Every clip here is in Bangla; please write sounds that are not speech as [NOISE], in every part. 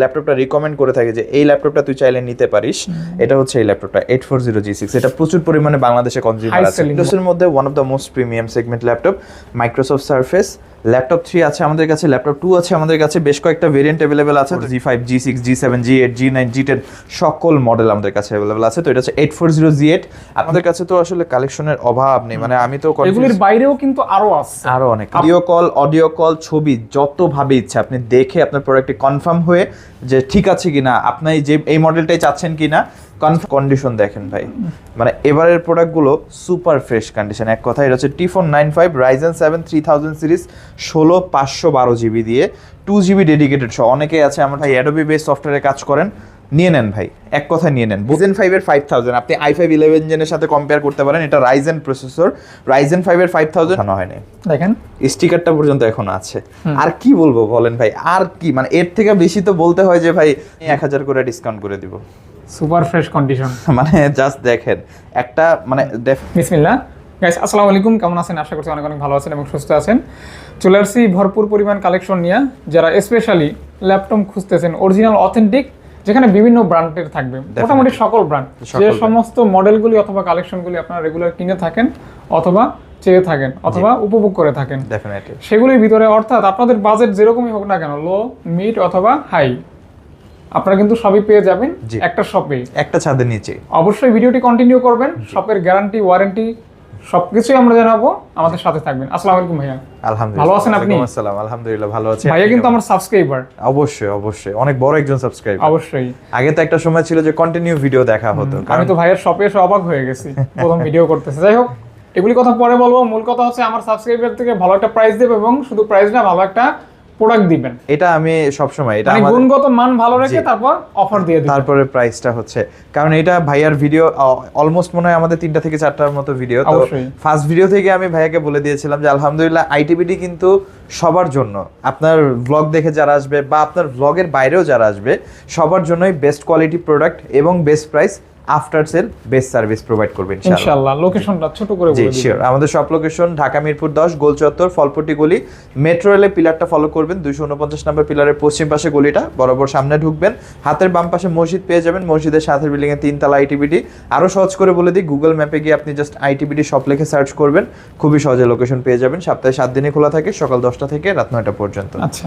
ল্যাপটপটা রিকমেন্ড করে থাকে যে এই ল্যাপটপটা তুই চাইলে নিতে পারিস। এটা হচ্ছে এই ল্যাপটপটা eight four zero G six এটা প্রচুর পরিমাণে বাংলাদেশে কনজিউমার আছে। ইন্ডাস্ট্রির উইন্ডোজের মধ্যে one of the most premium segment laptop Microsoft Surface laptop three আছে আমাদের কাছে ল্যাপটপ টু আছে আমাদের কাছে বেশ কয়েকটা ভেরিয়েন্ট অ্যাভেলেবেল আছে G five G six G seven G eight G nine G ten সকল মডেল আমাদের কাছে অ্যাভেলেবেল আছে। তো এটা হচ্ছে eight four zero G eight আমাদের কাছে তো আসলে কালেকশনের অভাব নেই মানে আমি তো এগুলির বাইরেও কিন্তু আরও আছে। আরও অনেক। ভিডিও কল অডিও কল ছবি যতভাবে ইচ্ছে আপনি দেখে আপনার প্রোডাক্টে কনফার্ম হয়ে যে ঠিক আছে কিনা আপনি যে এই মডেলটাই চাচ্ছেন কিনা কন্ডিশন দেখেন ভাই। মানে এবারের প্রোডাক্টগুলো সুপার ফ্রেশ কন্ডিশন এক কথা এটা হচ্ছে T four nine five Ryzen seven three thousand series ষোলো পাঁচশো বারো জিবি দিয়ে টু জিবি ডেডিকেটেড সহ। অনেকেই আছে আমার ভাই অ্যাডোবি বেস সফটওয়্যারে কাজ করেন। নিয়ে নেন ভাই এক কথা নিয়ে নেন। বুজেন ফাইভের ফাইভ থাউজেন্ড আপনি আই ফাইভ ইলেভেন জেনের সাথে কম্পেয়ার করতে পারেন এটা রাইজেন প্রসেসর রাইজেন ফাইভের ফাইভ থাউজেন্ড আনা হয়নি দেখেন। স্টিকারটা পর্যন্ত এখন আছে। আর কি বলব বলেন ভাই আর কি? মানে এর থেকে বেশি তো বলতে হয় যে ভাই এক হাজার করে ডিসকাউন্ট করে দিব। Super fresh condition. [LAUGHS] মানে জাস্ট দেখেন একটা মানে বিসমিল্লাহ। গাইস আসসালামু আলাইকুম কেমন আছেন? আশা করছি অনেক অনেক ভালো আছেন এবং সুস্থ আছেন। চলে আসছি ভরপুর পরিমাণ কালেকশন নিয়ে যারা স্পেশালি ল্যাপটপ খুঁজতেছেন অরিজিনাল অথেন্টিক যেখানে বিভিন্ন ব্র্যান্ডের থাকবে। মোটামুটি সকল ব্র্যান্ড যে সমস্ত মডেলগুলি অথবা কালেকশনগুলি আপনারা রেগুলার কিনে থাকেন অথবা চেয়ে থাকেন অথবা উপভোগ করে থাকেন। সেগুলির ভিতরে অর্থাৎ আপনাদের বাজেট যেরকমই হোক না কেন লো মিড অথবা হাই আপনারা কিন্তু সবই পেয়ে যাবেন একটা শপে। একটা ছাদের নিচে। অবশ্যই ভিডিওটি কন্টিনিউ করবেন শপের গ্যারান্টি ওয়ারেন্টি সবকিছুই আমরা জানাব আমাদের সাথে থাকবেন। আসসালামু আলাইকুম ভাইয়া। আলহামদুলিল্লাহ। ভালো আছেন আপনি? আসসালাম। আলহামদুলিল্লাহ ভালো আছি। ভাইয়া কিন্তু আমার সাবস্ক্রাইবার অবশ্যই অবশ্যই। অনেক বড় একজন সাবস্ক্রাইব অবশ্যই। আগে তো একটা সময় ছিল যে কন্টিনিউ ভিডিও দেখা হতো। আমি তো ভাইয়ের শপে এসে অবাক হয়ে গেছি প্রথম ভিডিও করতেছে। যাই হোক এগুলি কথা পরে বলব। মূল কথা হচ্ছে আমার সাবস্ক্রাইবার থেকে ভালো একটা প্রাইস দেবে এবং শুধু প্রাইস না ভালো একটা প্রোডাক্ট দিবেন। এটা আমি সবসময় এটা মানে আমাদের গুণগত মান ভালো রেখে তারপর অফার দিয়ে দিবেন। তারপরে প্রাইসটা হচ্ছে। কারণ এটা ভাইয়ার ভিডিও অলমোস্ট মনে হয় আমাদের তিনটা থেকে চারটার মতো ভিডিও তো ফার্স্ট ভিডিও থেকে আমি ভাইয়াকে বলে দিয়েছিলাম যে আলহামদুলিল্লাহ আইটিবিডি কিন্তু সবার জন্য। আপনার ব্লগ দেখে যারা আসবে বা আপনার ব্লগের বাইরেও যারা আসবে সবার জন্যই বেস্ট কোয়ালিটি প্রোডাক্ট এবং best price after sale best service provide করবে ইনশাআল্লাহ। লোকেশনটা ছোট করে বলে শিওর আমাদের সব লোকেশন ঢাকা মিরপুর দশ গোল চত্বর ফলপট্টি গলি। মেট্রো রেলের পিলারটা ফলো করবেন দুইশো উনপঞ্চাশ নম্বর পিলারের পশ্চিম পাশে গলিটা বরাবর সামনে ঢুকবেন। হাতের বাম পাশে মসজিদ পেয়ে যাবেন মসজিদের সাথে বিল্ডিং এ তিনতলা আইটিবিডি আরও সহজ করে বলে দিই গুগল ম্যাপে গিয়ে আপনি জাস্ট আইটিবিডি শপ লিখে সার্চ করবেন খুবই সহজে লোকেশন পেয়ে যাবেন। সপ্তাহে সাত দিনে খোলা থাকে সকাল দশটা থেকে রাত নয়টা পর্যন্ত। আচ্ছা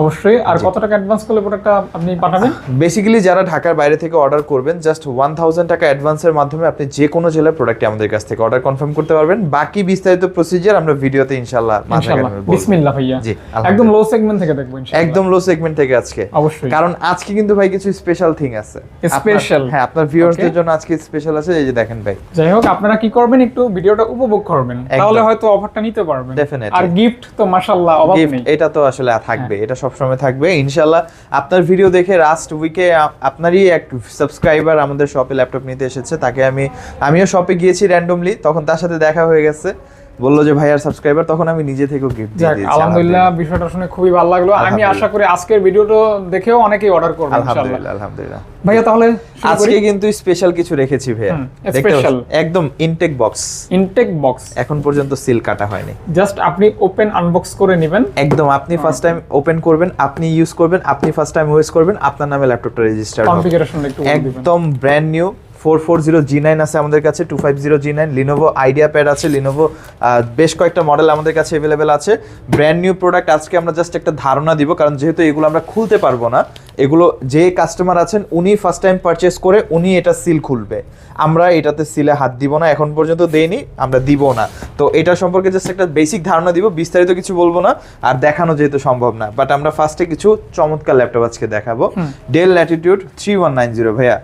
অবশ্যই। আর কত টাকা অ্যাডভান্স করলে প্রোডাক্টটা আপনি পাঠাবেন? বেসিক্যালি যারা ঢাকার বাইরে থেকে অর্ডার করবেন জাস্ট ওয়ান থাউজেন্ড টাকা অ্যাডভান্সের মাধ্যমে আপনি যে কোনো জেলার প্রোডাক্টটি আমাদের কাছ থেকে অর্ডার কনফার্ম করতে পারবেন। বাকি বিস্তারিত প্রসিজার আমরা ভিডিওতে ইনশাল্লাহ ইনশাআল্লাহ। বিসমিল্লাহ ভাইয়া। জি, একদম লো সেগমেন্ট থেকে দেখব ইনশাআল্লাহ। একদম লো সেগমেন্ট থেকে আজকে। অবশ্যই। কারণ আজকে কিন্তু ভাই কিছু স্পেশাল থিং আছে। Special? হ্যাঁ আপনার ভিউয়ার্সদের জন্য আজকে স্পেশাল আছে এই যে দেখেন ভাই। যাই হোক আপনারা কি করবেন একটু ভিডিওটা উপভোগ করবেন। তাহলে হয়তো অফারটা নিতে পারবেন। Definitely. আর গিফট তো মাশাআল্লাহ অভাব নেই। এটা তো আসলে থাকবে হ্যাঁ। এটা সবসময় থাকবে। ইনশাল্লাহ আপনার ভিডিও দেখে লাস্ট উইকে আপনারই এক সাবস্ক্রাইবার আমাদের শপে ল্যাপটপ নিতে এসেছে, তাকে আমি, আমিও শপে গিয়েছি র্যান্ডমলি তখন তার সাথে দেখা হয়ে গেছে। বলল যে ভাই আর সাবস্ক্রাইবার তখন আমি নিজে থেকেও গিফট দিয়ে দিয়েছি আলহামদুলিল্লাহ বিষয়টা শুনে খুবই ভালো লাগল। আমি আশা করি আজকের ভিডিওটা দেখেও অনেকেই অর্ডার করবে ইনশাআল্লাহ। আলহামদুলিল্লাহ আলহামদুলিল্লাহ। ভাইয়া তাহলে আজকে কিন্তু স্পেশাল কিছু রেখেছি ভাইয়া। পাচ্ছেন? একদম ইনটেক বক্স ইনটেক বক্স এখন পর্যন্ত সিল কাটা হয়নি। জাস্ট আপনি ওপেন আনবক্স করে নেবেন। একদম আপনি ফার্স্ট টাইম ওপেন করবেন আপনি ইউজ করবেন আপনি ফার্স্ট টাইম ইউজ করবেন আপনার নামে ল্যাপটপটা রেজিস্টার হবে। কনফিগারেশনটা একটু একদম brand new four four zero G nine আছে আমাদের কাছে two five zero G nine Lenovo IdeaPad আছে লিনোভো বেশ কয়েকটা মডেল আমাদের কাছে অ্যাভেলেবেল আছে। ব্র্যান্ড নিউ প্রোডাক্ট আজকে আমরা জাস্ট একটা ধারণা দিব কারণ যেহেতু এগুলো আমরা খুলতে পারব না এগুলো যে কাস্টমার আছেন উনি ফার্স্ট টাইম পারচেস করে উনি এটা সিল খুলবে। আমরা এটাতে সিলে হাত দিব না এখন পর্যন্ত দেইনি আমরা দিব না। তো এটা সম্পর্কে জাস্ট একটা বেসিক ধারণা দিব বিস্তারিত কিছু বলব না আর দেখানো যেহেতু সম্ভব না। বাট আমরা ফার্স্টে কিছু চমৎকার ল্যাপটপ আজকে দেখাবো। Dell Latitude three one nine zero ভাইয়া।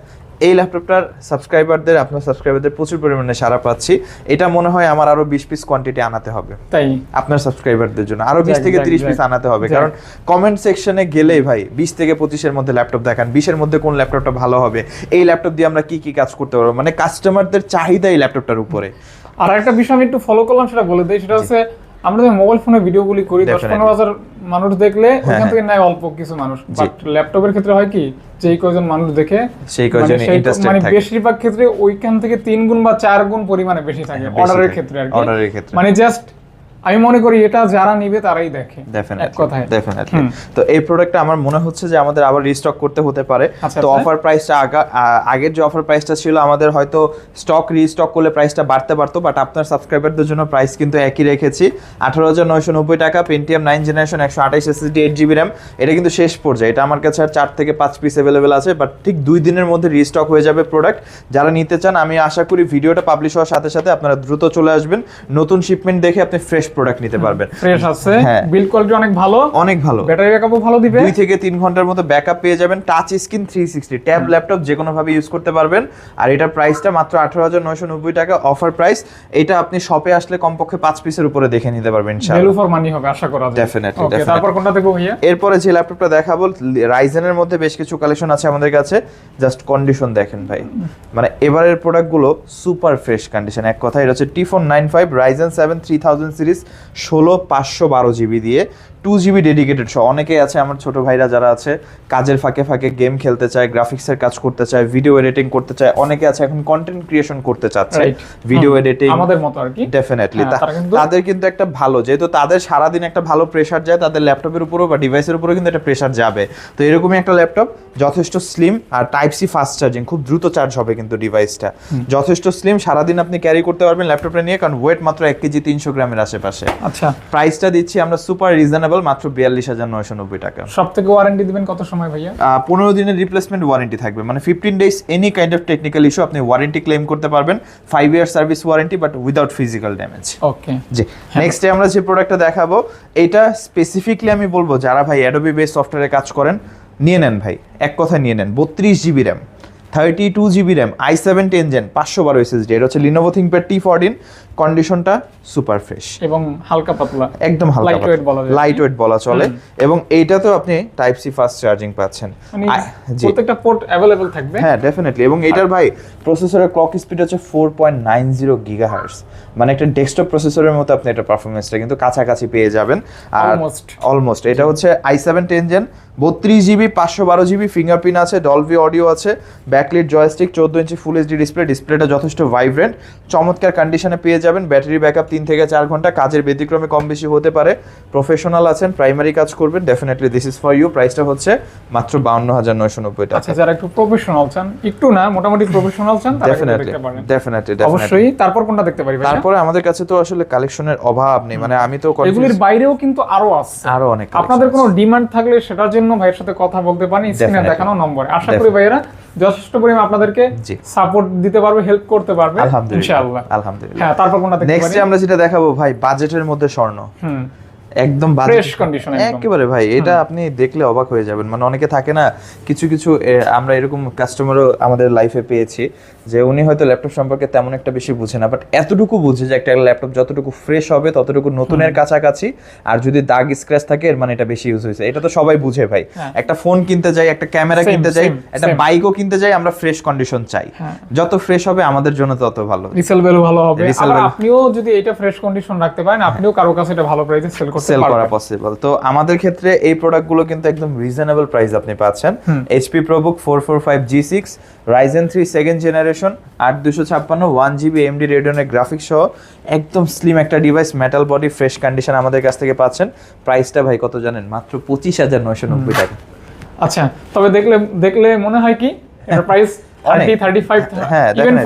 এই ল্যাপটপটার সাবস্ক্রাইবারদের আপনার সাবস্ক্রাইবারদের প্রচুর পরিমাণে সারা পাচ্ছি। এটা মনে হয় আমার আরও বিশ পিস কোয়ান্টিটি আনাতে হবে। তাই আপনার সাবস্ক্রাইবারদের জন্য। আরও বিশ থেকে তিরিশ পিস আনাতে হবে। কারণ কমেন্ট সেকশনে গেলেই ভাই বিশ থেকে পঁচিশের মধ্যে ল্যাপটপ দেখান। বিশের মধ্যে কোন ল্যাপটপটা ভালো হবে? এই ল্যাপটপ দিয়ে আমরা কি কি কাজ করতে পারব? মানে কাস্টমারদের চাহিদা এই ল্যাপটপটার উপরে। আর একটা বিষয় আমি একটু ফলো করলাম সেটা বলে দিই। সেটা হচ্ছে আমরা যে মোবাইল ফোনে ভিডিওগুলি করি দশ. পনেরো হাজার মানুষ দেখলে ওখান হ্যাঁ। থেকে নেয় অল্প কিছু মানুষ বাট ল্যাপটপের ক্ষেত্রে হয় কি যে কয়জন মানুষ দেখে সেই কয়জন মানে সেই- মানে বেশিরভাগ ক্ষেত্রে ওইখান থেকে তিন গুণ বা চার গুণ পরিমাণে বেশি থাকে অর্ডারের ক্ষেত্রে আর কি। মানে জাস্ট আমি মনে করি এটা যারা নিবে তারাই দেখে ডেফিনেটলি তো এই প্রোডাক্টটা আমার মনে হচ্ছে যে আমাদের আবার রিস্টক করতে হতে পারে। আচ্ছা, তো আচ্ছা। অফার প্রাইসটা আগের যে অফার প্রাইসটা ছিল আমাদের হয়তো স্টক রিস্টক করলে প্রাইসটা বাড়তে পারতো বাট আপনার সাবস্ক্রাইবারদের জন্য প্রাইস কিন্তু একই রেখেছি। আঠারো হাজার নয়শো নব্বই টাকা পেন্টিএম নাইন জেনারেশন একশো আঠাইশ এসএসডি এইট জিবি র্যাম এটা কিন্তু শেষ পর্যায়ে। এটা আমার কাছে আর চার থেকে পাঁচ পিস অ্যাভেলেবেল আছে বাট ঠিক দুই দিনের মধ্যে রিস্টক হয়ে যাবে প্রোডাক্ট যারা নিতে চান আমি আশা করি ভিডিওটা পাবলিশ হওয়ার সাথে সাথে আপনারা দ্রুত চলে আসবেন। নতুন শিপমেন্ট দেখে আপনি ফ্রেশ প্রোডাক্ট নিতে পারবেন। ফ্রেশ আছে হ্যাঁ। বিল্ড কোয়ালিটি অনেক ভালো অনেক ভালো। ব্যাটারি ব্যাকআপও ভালো দিবে। দুই থেকে তিন ঘণ্টার মতো ব্যাকআপ পেয়ে যাবেন touch screen three sixty tab laptop যে কোনো ভাবে ইউজ করতে পারবেন। আর এটার প্রাইসটা মাত্র আঠারো হাজার নয়শো নব্বই টাকা অফার প্রাইস এটা আপনি শপে আসলে কমপক্ষে পাঁচ পিসের উপরে দেখে নিতে পারবেন ভ্যালু ফর মানি হবে আশা করা যায়। Definitely, ওকে তারপর কোনটা দেখব ভাইয়া? এরপরে যে ল্যাপটপটা দেখাবো রাইজেনের মধ্যে বেশ কিছু কালেকশন আছে আমাদের কাছে। জাস্ট কন্ডিশন দেখেন ভাই। মানে এবারের প্রোডাক্টগুলো সুপার ফ্রেশ কন্ডিশন এক কথা এটা হচ্ছে T four nine five Ryzen seven three thousand series ষোলো পাঁচশো বারো জিবি দিয়ে টু জিবি ডেডিকেটেড সহ। অনেকেই আছে আমার ছোট ভাইরা যারা আছে কাজের ফাঁকে ফাঁকে গেম খেলতে চায় গ্রাফিক্সের কাজ করতে চায় ভিডিও এডিটিং করতে চায় অনেকে আছে এখন কন্টেন্ট ক্রিয়েশন করতে চাচ্ছে ভিডিও এডিটিং আমাদের মতো আর কি। ডেফিনেটলি হ্যাঁ, তাদের কিন্তু একটা ভালো যেহেতু তাদের সারাদিন একটা ভালো প্রেশার যায় তাদের ল্যাপটপের উপরও বা ডিভাইসের উপরও কিন্তু একটা প্রেশার যাবে। তো এরকমই একটা ল্যাপটপ যথেষ্ট স্লিম আর টাইপ সি ফাস্ট চার্জিং খুব দ্রুত চার্জ হবে কিন্তু ডিভাইসটা যথেষ্ট স্লিম সারাদিন আপনি ক্যারি করতে পারবেন ল্যাপটপটা নিয়ে কারণ ওয়েট মাত্র এক কেজি তিনশো গ্রামের আশেপাশে। আচ্ছা। প্রাইসটা দিচ্ছি আমরা সুপার রিজনেবল মাত্র বিয়াল্লিশ হাজার নয়শো নব্বই টাকা। সব থেকে ওয়ারেন্টি দিবেন কত সময় ভাইয়া? পনেরো দিনের রিপ্লেসমেন্ট ওয়ারেন্টি থাকবে। মানে fifteen days any kind of technical issue আপনি ওয়ারেন্টি ক্লেম করতে পারবেন। Five year service warranty but without physical damage okay G. Next আমরা যে প্রোডাক্টটা দেখাবো এটা স্পেসিফিকলি আমি বলব যারা ভাই অ্যাডোবি বেস সফটওয়্যারে কাজ করেন নিয়ে নেন ভাই। এক কথা নিয়ে নেন। বত্রিশ GB RAM thirty two GB RAM i seven ten gen পাঁচশো বারো এসএসডি এটা হচ্ছে লিনোভো থিঙ্কপ্যাড টি ফোরটিন কন্ডিশনটা সুপার ফ্রেশ এবং হালকা পাতলা একদম হালকা লাইট ওয়েট বলা চলে। এবং এইটাতেও আপনি টাইপ সি ফাস্ট চার্জিং পাচ্ছেন। মানে প্রত্যেকটা পোর্ট অ্যাভেলেবল থাকবে? হ্যাঁ ডেফিনেটলি এবং এটার ভাই প্রসেসরের ক্লক স্পিড হচ্ছে four point nine zero gigahertz মানে একটা ডেস্কটপ প্রসেসরের মতো আপনি এটা পারফরমেন্সটা কিন্তু কাছাকাছি পেয়ে যাবেন। আর. অলমোস্ট এটা হচ্ছে আই সেভেন টেন জেন বত্রিশ জিবি পাঁচশো বারো জিবি ফিঙ্গারপ্রিন্ট আছে ডলভি অডিও আছে ব্যাকলিট জয়স্টিক চোদ্দ ইঞ্চি ফুল এইচডি ডিসপ্লে ডিসপ্লেটা যথেষ্ট ভাইব্রেন্ট চমৎকার কন্ডিশনে পেয়ে যাবেন। ব্যাটারি ব্যাকআপ তিন থেকে চার ঘণ্টা। কাজের ব্যতিক্রমে কম বেশি হতে পারে। প্রফেশনাল আছেন প্রাইমারি কাজ করবেন। Definitely this is for you প্রাইসটা হচ্ছে মাত্র বাউন্ন হাজার নয়শো নব্বই টাকা। আচ্ছা যারা একটু প্রফেশনাল চান একটু না মোটামুটি প্রফেশনাল চান ডেফিনেটলি ডেফিনেটলি অবশ্যই তারপর কোনটা দেখতে পারি তারপরে আমাদের কাছে তো আসলে কালেকশনের অভাব নেই। মানে আমি তো এগুলির বাইরেও কিন্তু আরও আছে। আরও অনেক আপনাদের কোনো ডিমান্ড থাকলে সেটার জন্য ভাইয়ের সাথে কথা বলতে পারেন স্ক্রিনে দেখানো নম্বরে। আশা করি. ভাইয়েরা যথেষ্ট পরিমাণ আপনাদেরকে সাপোর্ট দিতে পারবে হেল্প করতে পারবে আলহামদুলিল্লাহ ইনশাআল্লাহ। আলহামদুলিল্লাহ। হ্যাঁ তারপর কোনটা দেখব নেক্সট আমরা যেটা দেখাবো ভাই বাজেটের মধ্যে স্বর্ণ। হুম। একদম ফ্রেশ কন্ডিশন একেবারে ভাই এটা আপনি দেখলে অবাক হয়ে যাবেন। মানে অনেকে থাকে না কিছু কিছু আমরা এরকম কাস্টমারও আমাদের লাইফে পেয়েছি যে উনি হয়তো ল্যাপটপ সম্পর্কে তেমন একটা বেশি বুঝে না বাট এতটুকু বুঝে যে একটা ল্যাপটপ যতটুকু ফ্রেশ হবে ততটুকু নতুনের কাছাকাছি আর যদি দাগ স্ক্র্যাচ থাকে এর মানে এটা বেশি ইউজ হয়েছে। এটা তো সবাই বুঝে ভাই। হ্যাঁ। একটা ফোন কিনতে যাই একটা ক্যামেরা কিনতে যাই একটা. বাইকও কিনতে যাই আমরা ফ্রেশ কন্ডিশন চাই। হ্যাঁ। যত ফ্রেশ হবে আমাদের জন্য তত ভালো। রিসেল ভ্যালু ভালো হবে। আপনিও যদি এটা ফ্রেশ কন্ডিশন রাখতে পারেন আপনিও কারও কাছে এটা ভালো প্রাইসে সেল করতে সেল করা পসিবল তো আমাদের ক্ষেত্রে এই প্রোডাক্টগুলো কিন্তু একদম রিজনেবল প্রাইস আপনি পাচ্ছেন। HP ProBook four four five G six Ryzen three second generation আট দুশো ছাপ্পান্ন ওয়ান জিবি এমডি রেডিয়নের গ্রাফিক্স সহ একদম স্লিম একটা device metal body fresh condition আমাদের কাছ থেকে পাচ্ছেন। প্রাইসটা ভাই কত জানেন? মাত্র পঁচিশ হাজার নয়শো নব্বই টাকা। আচ্ছা তবে দেখলে দেখলে মনে হয় কি প্রাইস ফাইভ হ্যাঁ ইভেন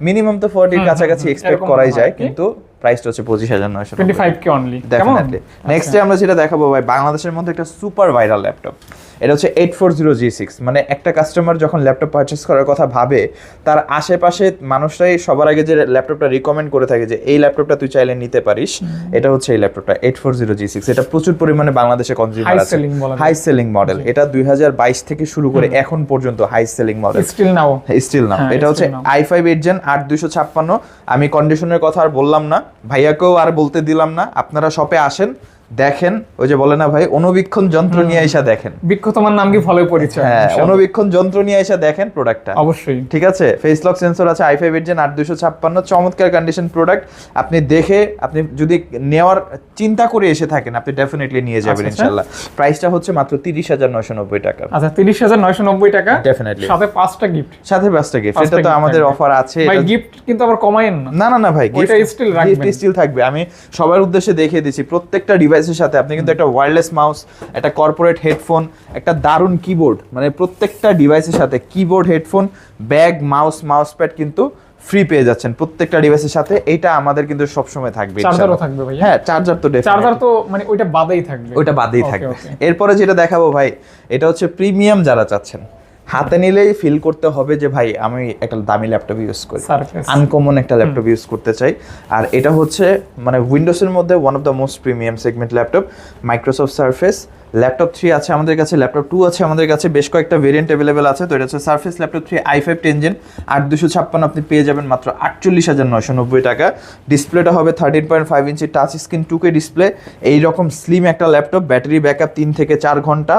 মিনিমাম তো ফোরটির কাছাকাছি এক্সপেক্ট করাই যায় হয়? কিন্তু প্রাইসটা হচ্ছে পঁচিশ হাজার নয়শো twenty five K only definitely next আমরা যেটা দেখাবো ভাই বাংলাদেশের মধ্যে একটা সুপার ভাইরাল ল্যাপটপ এটা হচ্ছে eight four zero G six মানে একটা কাস্টমার যখন ল্যাপটপ পারচেস করার কথা ভাবে তার আশেপাশে মানুষরাই সবার আগে যে ল্যাপটপটা রিকমেন্ড করে থাকে যে এই ল্যাপটপটা তুই চাইলে নিতে পারিস। এটা হচ্ছে এই ল্যাপটপটা eight four zero G six এটা প্রচুর পরিমাণে বাংলাদেশে কনজিউমার আছে। হাই সেলিং মডেল এটা দুই হাজার বাইশ থেকে শুরু করে এখন পর্যন্ত high selling model still now still না হ্যাঁ, এটা হচ্ছে আই ফাইভ এইট জেন আট দুইশো ছাপ্পান্ন আমি কন্ডিশনের কথা আর বললাম না। ভাইয়াকেও আর বলতে দিলাম না। আপনারা শপে আসেন। দেখেন ওই যে বলে না ভাই অনুবীক্ষণ যন্ত্র নিয়ে এসে দেখেন। বৃক্ষ তোমার নাম কি ফলোই পরিচয় হ্যাঁ। অনুবীক্ষণ যন্ত্র নিয়ে এসে দেখেন প্রোডাক্টটা অবশ্যই। ঠিক আছে? ফেস লক সেন্সর আছে আই ফাইভ জেন আট দুশো ছাপ্পান্ন চমৎকার কন্ডিশন প্রোডাক্ট আপনি দেখে আপনি যদি নেওয়ার চিন্তা করে এসে থাকেন আপনি ডেফিনেটলি নিয়ে যাবেন আচ্ছা, আচ্ছা। ইনশাল্লাহ প্রাইসটা হচ্ছে মাত্র তিরিশ হাজার নয়শো নব্বই টাকা। আচ্ছা তিরিশ হাজার নয়শো নব্বই টাকা? Definitely. সাথে পাঁচটা গিফট সাথে পাঁচটা গিফট এটা তো আমাদের অফার আছে ভাই গিফট কিন্তু আবার কমায়েন না। না না ভাই গিফট still রাখবেন। স্টিল থাকবে। আমি সবার উদ্দেশ্যে দেখিয়ে দিচ্ছি প্রত্যেকটা ডিভাইসের সাথে আপনি কিন্তু একটা ওয়্যারলেস মাউস একটা কর্পোরেট হেডফোন একটা দারুণ কিবোর্ড মানে প্রত্যেকটা ডিভাইসের সাথে keyboard headphone bag mouse mouse pad কিন্তু ফ্রি পেয়ে যাচ্ছেন প্রত্যেকটা ডিভাইসের সাথে। এটা আমাদের কিন্তু সবসময় থাকবে চার্জারও থাকবে ভাই হ্যাঁ চার্জার তো। চার্জার তো মানে ওইটা বাদেই থাকবে। ওইটা বাদেই থাকবে. এরপরে যেটা দেখাবো ভাই এটা হচ্ছে প্রিমিয়াম যারা চাচ্ছেন। হাতে নিলেই ফিল করতে হবে যে ভাই আমি একটা দামি ল্যাপটপ ইউজ করি। আনকমন একটা ল্যাপটপ ইউজ করতে চাই। আর এটা হচ্ছে মানে উইন্ডোজের মধ্যে one of the most premium segment laptop Microsoft Surface laptop three আছে আমাদের কাছে ল্যাপটপ টু আছে আমাদের কাছে বেশ কয়েকটা ভেরিয়েন্ট অ্যাভেলেবেল আছে। তো এটা হচ্ছে Surface laptop three i five ten gen আট দুশো ছাপ্পান্ন আপনি পেয়ে যাবেন মাত্র আটচল্লিশ হাজার নয়শো নব্বই টাকা। ডিসপ্লেটা হবে thirteen point five inch touch screen two K display এইরকম স্লিম একটা ল্যাপটপ ব্যাটারি ব্যাকআপ তিন থেকে চার ঘণ্টা।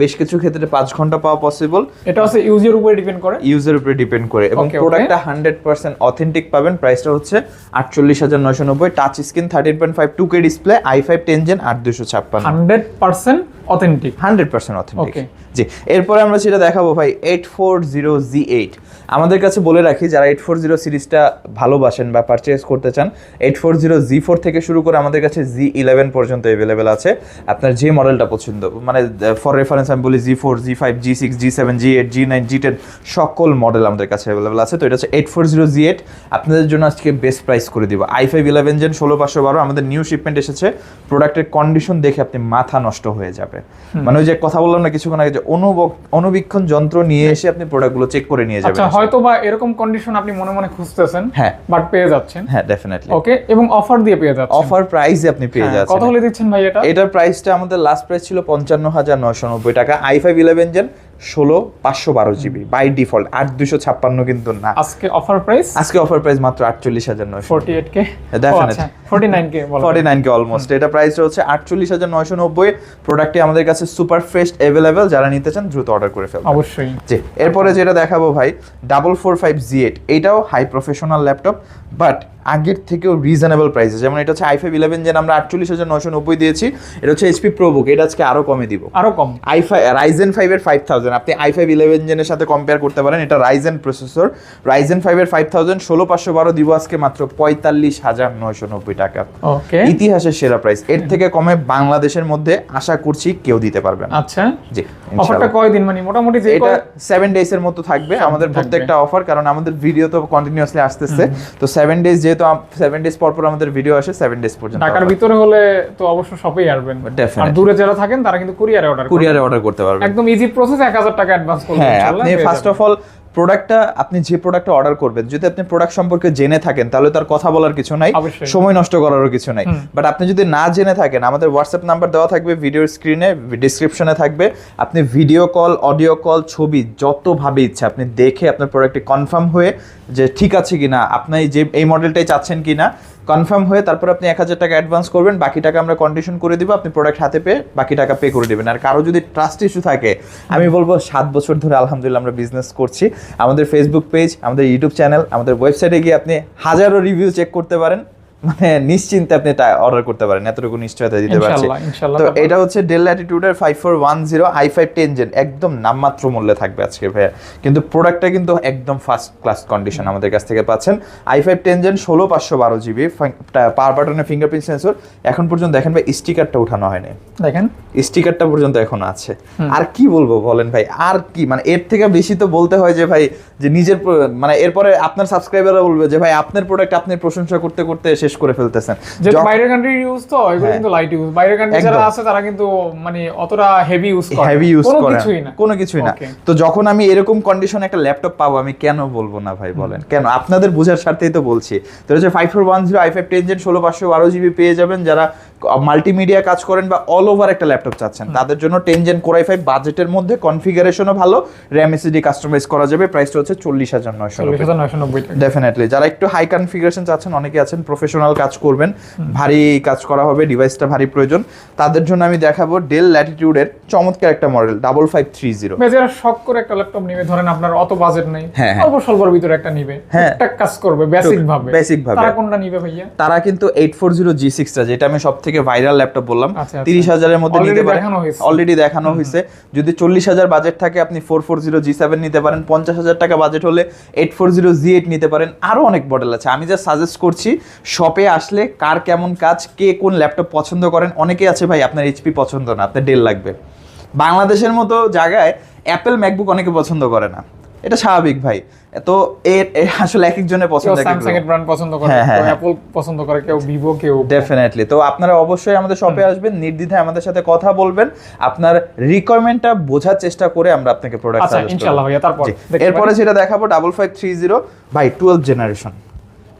বেশ কিছু ক্ষেত্রে পাঁচ ঘণ্টা পাওয়া পসিবল এটা হচ্ছে ইউজের উপরে ডিপেন্ড করে। ইউজের উপরে ডিপেন্ড করে। এবং. প্রোডাক্টটা হান্ড্রেড পার্সেন্ট অথেন্টিক পাবেন। প্রাইসটা হচ্ছে আটচল্লিশ হাজার নয়শো নব্বই touch screen thirteen point five two K display i five ten gen আট দুশো ছাপ্পান্ন। Hundred percent authentic hundred percent authentic. জি। এরপরে আমরা যেটা দেখাবো ভাই eight four zero G eight আমাদের কাছে বলে রাখি যারা এইট ফোর জিরো সিরিজটা ভালোবাসেন বা পারচেস করতে চান eight four zero G four থেকে শুরু করে আমাদের কাছে জি ইলেভেন পর্যন্ত অ্যাভেলেবেল আছে। আপনার যে মডেলটা পছন্দ মানে ফর রেফারেন্স আমি বলি G four G five G six G seven G eight G nine G ten সকল মডেল আমাদের কাছে অ্যাভেলেবেল আছে। তো এটা হচ্ছে eight four zero G eight আপনাদের জন্য আজকে বেস্ট প্রাইস করে দিব। আই ফাইভ ইলেভেন জেন ষোলো পাঁচশো বারো আমাদের নিউ শিপমেন্ট এসেছে। প্রোডাক্টের কন্ডিশন দেখে আপনি মাথা নষ্ট হয়ে যাবে মানে ওই যে কথা বললাম না কিছুক্ষণ আগে যে অনুবীক্ষণ যন্ত্র নিয়ে এসে আপনি প্রোডাক্টগুলো চেক করে নিয়ে যাবেন আচ্ছা হয়তো বা এরকম কন্ডিশন আপনি মনে মনে খুঁজতেছেন হ্যাঁ। বাট পেয়ে যাচ্ছেন। হ্যাঁ ডেফিনেটলি ওকে এবং অফার দিয়ে পেয়ে যাচ্ছেন। অফার প্রাইসে আপনি পেয়ে হ্যাঁ, যাচ্ছেন। কত হলে দিচ্ছেন ভাই এটা? এটার প্রাইসটা আমাদের লাস্ট প্রাইস ছিল পঞ্চান্ন হাজার নয়শো নব্বই টাকা। আই ফাইভ ইলেভেন জেন ষোলো পাঁচশো বারো জিবি বাই ডিফল্ট আট দুশো ছাপ্পান্ন কিন্তু না। আজকে অফার প্রাইস আজকে অফার প্রাইস মাত্র আটচল্লিশ হাজার নয় forty eight K. Forty nine K forty nine K almost এটা প্রাইসটা হচ্ছে আটচল্লিশ হাজার নয়শো নব্বই। প্রোডাক্টটি আমাদের কাছে সুপার ফ্রেশ অ্যাভেলেবেল যারা নিতে চান দ্রুত অর্ডার করে ফেলবেন। অবশ্যই। জি এরপরে যেটা দেখাবো ভাই double four five G eight এটাও হাই প্রফেশনাল ল্যাপটপ বাট আগের থেকেও রিজনেবল প্রাইসে যেমন এটা হচ্ছে আই ফাইভ ইলেভেন যেন আমরা আটচল্লিশ হাজার নশো নব্বই দিয়েছি এটা হচ্ছে এইচপি প্রোবুক এটা আজকে আরও কমে দিব। আরও কম। আই ফাই রাইজেন ফাইভের ফাইভ থাউজেন্ড আপনি আই ফাইভ ইলেভেন জেনের সাথে কম্পেয়ার করতে পারেন এটা রাইজেন প্রসেসর রাইজেন ফাইভের ফাইভ থাউজেন্ড ষোলো পাঁচশো বারো দিব আজকে মাত্র পঁয়তাল্লিশ হাজার নয়শো নব্বই টাকা। ওকে ইতিহাসের সেরা প্রাইস এর থেকে কমে বাংলাদেশের মধ্যে আশা করছি কেউ দিতে পারবে না। আচ্ছা। জি অফারটা কয়দিন মানে মোটামুটি যে এটা সেভেন ডেজ এর মতো থাকবে আমাদের প্রত্যেকটা অফার কারণ আমাদের ভিডিও তো কন্টিনিউয়াসলি আসতেছে। তো সেভেন ডেজ যেহেতু সেভেন ডেজ পর পর আমাদের ভিডিও আসে সেভেন ডেজ পর্যন্ত ঢাকার ভিতরে হলে তো অবশ্য শপেই আসবেন। আর দূরে যারা থাকেন তারা কিন্তু কুরিয়ারে অর্ডার কুরিয়ারে অর্ডার করতে পারবেন। একদম ইজি প্রসেস এক হাজার টাকা অ্যাডভান্স করবেন হ্যাঁ আপনি ফার্স্ট অফ অল প্রোডাক্টটা আপনি যে প্রোডাক্টটা অর্ডার করবেন যদি আপনি প্রোডাক্ট সম্পর্কে জেনে থাকেন তাহলে তার কথা বলার কিছু নাই সময় নষ্ট করারও কিছু নাই। বাট আপনি যদি না জেনে থাকেন আমাদের হোয়াটসঅ্যাপ নাম্বার দেওয়া থাকবে ভিডিওর স্ক্রিনে ডিসক্রিপশনে থাকবে। আপনি ভিডিও কল অডিও কল ছবি যতভাবে ইচ্ছা আপনি দেখে আপনার প্রোডাক্টটি কনফার্ম হয়ে যে ঠিক আছে কিনা আপনি যে এই মডেলটাই চাচ্ছেন কিনা কনফার্ম হয়ে তারপর আপনি এক হাজার টাকা অ্যাডভান্স করবেন, বাকি টাকা আমরা কন্ডিশন করে দিব, আপনি প্রোডাক্ট হাতে পেয়ে বাকি টাকা পে করে দেবেন। আর কারও যদি ট্রাস্ট ইস্যু থাকে, আমি বলব সাত বছর ধরে আলহামদুলিল্লাহ আমরা বিজনেস করছি। আমাদের ফেসবুক পেজ আমাদের ইউটিউব চ্যানেল আমাদের ওয়েবসাইটে গিয়ে আপনি হাজারো রিভিউ চেক করতে পারেন। মানে নিশ্চিন্তে আপনি অর্ডার করতে পারেন। এতটুকু নিশ্চয়তা দিতে পারছি। তো এটা হচ্ছে Dell ল্যাটিটিউডের five four one zero i five ten gen একদম নামমাত্র মূল্যে থাকবে আজকে ভাইয়া। কিন্তু প্রোডাক্টটা কিন্তু একদম ফার্স্ট ক্লাস কন্ডিশন আমাদের কাছ থেকে পাচ্ছেন। আই ফাইভ টেন জেন ষোলো পাঁচশো বারো জিবি পাওয়ার বাটনের ফিঙ্গারপ্রিন্ট সেন্সর এখন পর্যন্ত দেখেন ভাই স্টিকারটা উঠানো হয়নি। দেখেন। স্টিকারটা পর্যন্ত এখন আছে। আর কি বলব বলেন ভাই আর কি? মানে এর থেকে বেশি তো বলতে হয় যে ভাই যে নিজের মানে এরপরে আপনার সাবস্ক্রাইবাররা বলবে যে ভাই আপনার প্রোডাক্ট আপনি প্রশংসা করতে করতে শেষ করে ফেলতেছেন। বাইরের ইউজ তো এগুলো হ্যাঁ। কিন্তু লাইট ইউজ বাইরের কান্ট্রি যারা আছে তারা কিন্তু মানে অতটা হেভি ইউজ করে হেভি ইউজ কোনো করে কিছুই না। কোনো কিছুই না। তো যখন আমি এরকম কন্ডিশন একটা ল্যাপটপ পাবো আমি কেন বলব না ভাই বলেন? কেন? আপনাদের বোঝার স্বার্থেই তো বলছি। তো হচ্ছে five four one zero i five ten gen ষোলো পাঁচশো বারো জিবি পেয়ে যাবেন যারা মাল্টিমিডিয়া কাজ করেন বা অল ওভার একটা ল্যাপটপ চাচ্ছেন। তাদের জন্য টেন জেন কোরাই ফাইভ বাজেটের মধ্যে কনফিগারেশনও ভালো র্যাম এসিডি কাস্টমাইজ করা যাবে প্রাইসটা হচ্ছে চল্লিশ হাজার নয়শো ডেফিনেটলি যারা একটু হাই কনফিগারেশন চাচ্ছেন অনেকে আছেন প্রফেশনাল কাজ করবেন ভারী কাজ করা হবে ডিভাইসটা ভারী প্রয়োজন। তাদের জন্য আমি দেখাবো ডেল ল্যাটিটিউডের চমৎকার একটা model double five three zero যারা শখ করে একটা ল্যাপটপ নিবে ধরেন আপনার অত বাজেট নেই হ্যাঁ, হ্যাঁ। অল্প স্বল্পর ভিতরে একটা নিবে হ্যাঁ। কাজ করবে বেসিক ভাবে। Basic ভাবে। তারা কোনটা নিবে ভাইয়া? তারা কিন্তু এইট ফোর জিরো জি সিক্সটা যেটা আমি সব থেকে ভাইরাল ল্যাপটপ বললাম। আচ্ছা, আচ্ছা। তিরিশ হাজারের মধ্যে নিতে পারেন অলরেডি দেখানো হয়েছে। যদি চল্লিশ হাজার বাজেট থাকে আপনি four four zero G seven নিতে পারেন। পঞ্চাশ হাজার টাকা বাজেট হলে eight four zero G eight নিতে পারেন। আরও অনেক মডেল আছে। আমি যা সাজেস্ট করছি শপে আসলে কার কেমন কাজ কে কোন ল্যাপটপ পছন্দ করেন? অনেকে আছে ভাই আপনার এইচপি পছন্দ না আপনার ডেল লাগবে বাংলাদেশের মতো জায়গায় অ্যাপেল ম্যাকবুক অনেকে পছন্দ করে না। এটা স্বাভাবিক ভাই। তো এর আসলে এক একজনের পছন্দ স্যামসাং এর ব্র্যান্ড পছন্দ করে কেউ। অ্যাপল পছন্দ করে কেউ ভিভো কেউ ডেফিনেটলি তো আপনারা অবশ্যই আমাদের শপে আসবেন নির্দ্বিধায় আমাদের সাথে কথা বলবেন। আপনার রিকোয়ারমেন্টটা বোঝার চেষ্টা করে আমরা আপনাকে প্রোডাক্ট আচ্ছা ইনশাআল্লাহ ভাইয়া তারপর এরপরে যেটা দেখাবো ডাবল ফাইভ থ্রি জিরো ভাই twelve generation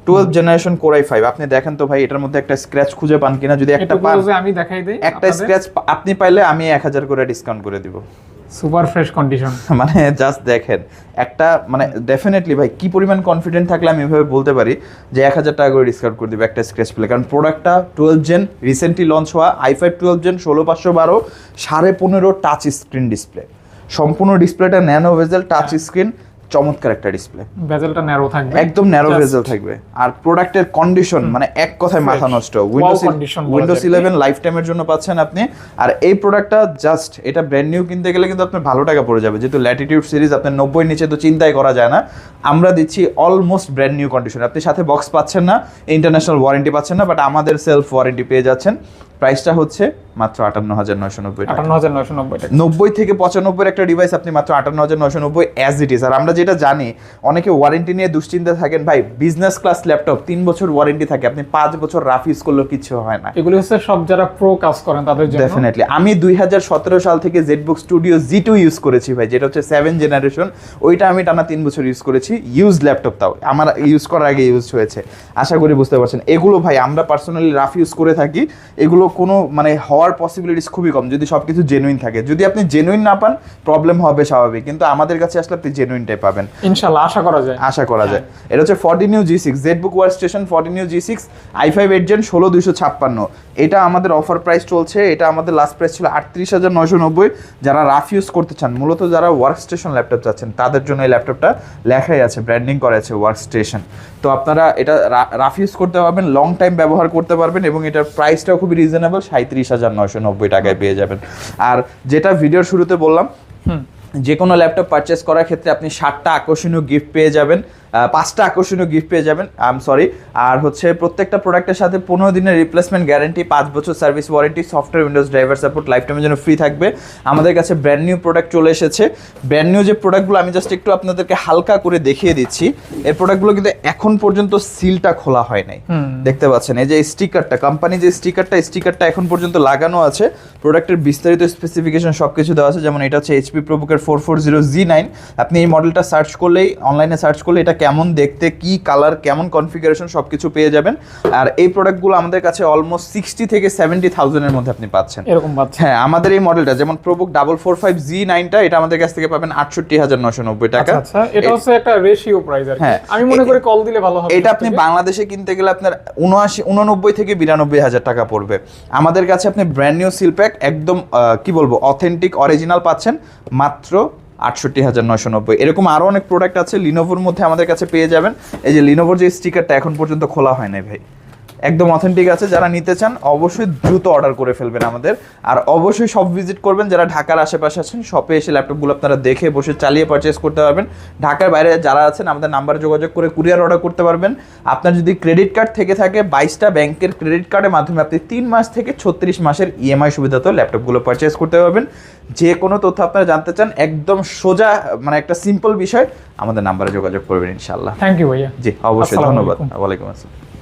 twelve generation core i five আপনি দেখেন তো ভাই এটার মধ্যে একটা স্ক্র্যাচ খুঁজে পান কিনা যদি একটা পান। আমি দেখাই দেই একটা স্ক্র্যাচ আপনি পাইলে আমি এক হাজার করে ডিসকাউন্ট করে দিব। Super fresh condition. [LAUGHS] মানে জাস্ট দেখেন, একটা মানে ডেফিনেটলি ভাই, কি পরিমাণ কনফিডেন্ট থাকলে আমি এভাবে বলতে পারি যে এক হাজার টাকা করে ডিসকাউন্ট করে দিবে একটা স্ক্র্যাচ পেলে। কারণ প্রোডাক্টটা টুয়েলভ জেন রিসেন্টলি লঞ্চ হওয়া আই ফাইভ টুয়েলভ জেন ষোলো পাঁচশো বারো, সাড়ে পনেরো টাচ স্ক্রিন ডিসপ্লে সম্পূর্ণ ডিসপ্লেটা ন্যানো ভেজেল টাচ স্ক্রিন চমৎকার একটা ডিসপ্লে বেজেলটা ন্যারো থাকবে। একদম ন্যারো ভেজেল থাকবে। আর প্রোডাক্টের কন্ডিশন মানে এক কথায় মাথা নষ্ট। উইন্ডোজ উইন্ডোজ যায়। ইলেভেন লাইফ টাইমের জন্য পাচ্ছেন আপনি। আর এই প্রোডাক্টটা জাস্ট এটা ব্র্যান্ড নিউ কিনতে গেলে কিন্তু আপনার ভালো টাকা পড়ে যাবে। যেহেতু ল্যাটিটিউড সিরিজ আপনার নব্বই নিচে তো চিন্তাই করা যায় না। আমরা দিচ্ছি অলমোস্ট ব্র্যান্ড নিউ কন্ডিশন আপনি সাথে বক্স পাচ্ছেন না ইন্টারন্যাশনাল ওয়ারেন্টি পাচ্ছেন না বাট আমাদের সেলফ ওয়ারেন্টি পেয়ে যাচ্ছেন। প্রাইসটা হচ্ছে মাত্র আটান্ন হাজার নয়শো নব্বই আটান্ন হাজার নয়শো নব্বই টাকা। নব্বই থেকে পঁচানব্বই একটা ডিভাইস আপনি মাত্র আটান্ন হাজার নয়শো নব্বই অ্যাজ ইট ইজ আর আমরা যেটা জানি অনেকে ওয়ারেন্টি নিয়ে দুশ্চিন্তা থাকেন ভাই বিজনেস ক্লাস ল্যাপটপ তিন বছর ওয়ারেন্টি থাকে আপনি পাঁচ বছর রাফ ইউজ করলেও কিছু হয় না। এগুলো হচ্ছে সব যারা প্রো কাজ করেন তাদের জন্য। ডেফিনেটলি আমি দুই হাজার সতেরো সাল থেকে ZBook Studio G two use করেছি ভাই যেটা হচ্ছে সেভেন জেনারেশন ওইটা আমি টানা তিন বছর ইউজ করেছি। ইউজ ল্যাপটপ তাও। আমার ইউজ করার আগে ইউজ হয়েছে। আশা করি বুঝতে পারছেন। এগুলো ভাই আমরা পার্সোনালি রাফ ইউজ করে থাকি। এগুলো কোনো মানে হওয়ার পসিবিলিটিস খুবই কম যদি সব কিছু জেনুইন থাকে। যদি আপনি জেনুইন না পান প্রবলেম হবে স্বাভাবিক কিন্তু আমাদের কাছে আসলে আপনি জেনুইনটাই পাবেন। ইনশাল্লাহ আশা করা যায়। আশা করা যায়। এটা হচ্ছে forty new G six ZBook workstation forty new G six i five eight gen ষোলো দুইশো ছাপ্পান্ন। এটা আমাদের অফার প্রাইস চলছে এটা আমাদের লাস্ট প্রাইস ছিল আটত্রিশ হাজার নয়শো নব্বই। যারা রাফ ইউজ করতে চান মূলত যারা ওয়ার্ক স্টেশন ল্যাপটপ চাচ্ছেন তাদের জন্য এই ল্যাপটপটা লেখাই আছে ব্র্যান্ডিং করা আছে ওয়ার্ক স্টেশন তো আপনারা এটা রাফ ইউজ করতে পারবেন লং টাইম ব্যবহার করতে পারবেন এবং এটার প্রাইসটাও খুবই রিজনেবল সাঁত্রিশ হাজার নয়শো নব্বই টাকায় পেয়ে যাবেন। আর যেটা ভিডিওর শুরুতে বললাম হুম। যে কোনো ল্যাপটপ পারচেস করার ক্ষেত্রে আপনি ষাটটা আকর্ষণীয় গিফট পেয়ে যাবেন। পাঁচটা আকর্ষণীয় গিফট পেয়ে যাবেন। আই এম সরি আর হচ্ছে প্রত্যেকটা প্রোডাক্টের সাথে পনেরো দিনের রিপ্লেসমেন্ট গ্যারেন্টি পাঁচ বছর service warranty software Windows driver support life টাইমের জন্য ফ্রি থাকবে। আমাদের কাছে ব্র্যান্ড নিউ প্রোডাক্ট চলে এসেছে। ব্র্যান্ড নিউ যে প্রোডাক্টগুলো আমি জাস্ট একটু আপনাদেরকে হালকা করে দেখিয়ে দিচ্ছি। এই প্রোডাক্টগুলো কিন্তু এখন পর্যন্ত সিলটা খোলা হয় নাই। হুম। দেখতে পাচ্ছেন? এই যে স্টিকারটা কোম্পানি যে স্টিকারটা স্টিকারটা এখন পর্যন্ত লাগানো আছে। প্রোডাক্টের বিস্তারিত স্পেসিফিকেশন সব কিছু দেওয়া আছে। যেমন এটা হচ্ছে HP প্রোবুকের four four zero G nine আপনি এই মডেলটা সার্চ করলেই অনলাইনে সার্চ করলে এটা কেমন দেখতে কি কালার কেমন কনফিগারেশন সব কিছু পেয়ে যাবেন। আর এই প্রোডাক্টগুলো আমাদের কাছে অলমোস্ট সিক্সটি থেকে সেভেন্টি থাউজেন্ডের মধ্যে আপনি পাচ্ছেন। এরকম পাচ্ছে হ্যাঁ আমাদের এই মডেলটা যেমন ProBook double four five G নাইনটা এটা আমাদের কাছ থেকে পাবেন আটষট্টি হাজার নশো নব্বই টাকা। আচ্ছা আচ্ছা এটা হচ্ছে একটা রেশিও প্রাইস আর হ্যাঁ। আমি মনে করি কল দিলে ভালো হবে। এটা আপনি বাংলাদেশে কিনতে গেলে আপনার উনআশি উননব্বই থেকে বিরানব্বই হাজার টাকা পড়বে। আমাদের কাছে আপনি ব্র্যান্ড নিউ সিল প্যাক একদম কি বলব অথেন্টিক অরিজিনাল পাচ্ছেন। মাত্র আটষট্টি হাজার নয়শো নব্বই। এরকম আরও অনেক প্রোডাক্ট আছে লিনোভোর মধ্যে আমাদের কাছে পেয়ে যাবেন। এই যে লিনোভোর যে স্টিকারটা এখন পর্যন্ত খোলা হয় নাই ভাই। একদম অথেন্টিক আছে। যারা নিতে চান অবশ্যই দ্রুত অর্ডার করে ফেলবেন আমাদের। আর অবশ্যই সব ভিজিট করবেন। যারা ঢাকার আশেপাশে আছেন শপে এসে ল্যাপটপগুলো আপনারা দেখে বসে চালিয়ে পারচেস করতে পারবেন। ঢাকার বাইরে যারা আছেন আমাদের নাম্বারে যোগাযোগ করে কুরিয়ার অর্ডার করতে পারবেন। আপনার যদি ক্রেডিট কার্ড থেকে থাকে বাইশটা ব্যাংকের ক্রেডিট কার্ডের মাধ্যমে আপনি তিন মাস থেকে ছত্রিশ মাসের ইএমআই সুবিধাতেও ল্যাপটপগুলো পারচেস করতে পারবেন। যে কোনো তথ্য আপনারা জানতে চান একদম সোজা মানে একটা সিম্পল বিষয় আমাদের নাম্বারে যোগাযোগ করবেন ইনশাল্লাহ থ্যাংক ইউ ভাইয়া। জি অবশ্যই ধন্যবাদ। ওয়ালাইকুম আসসালাম।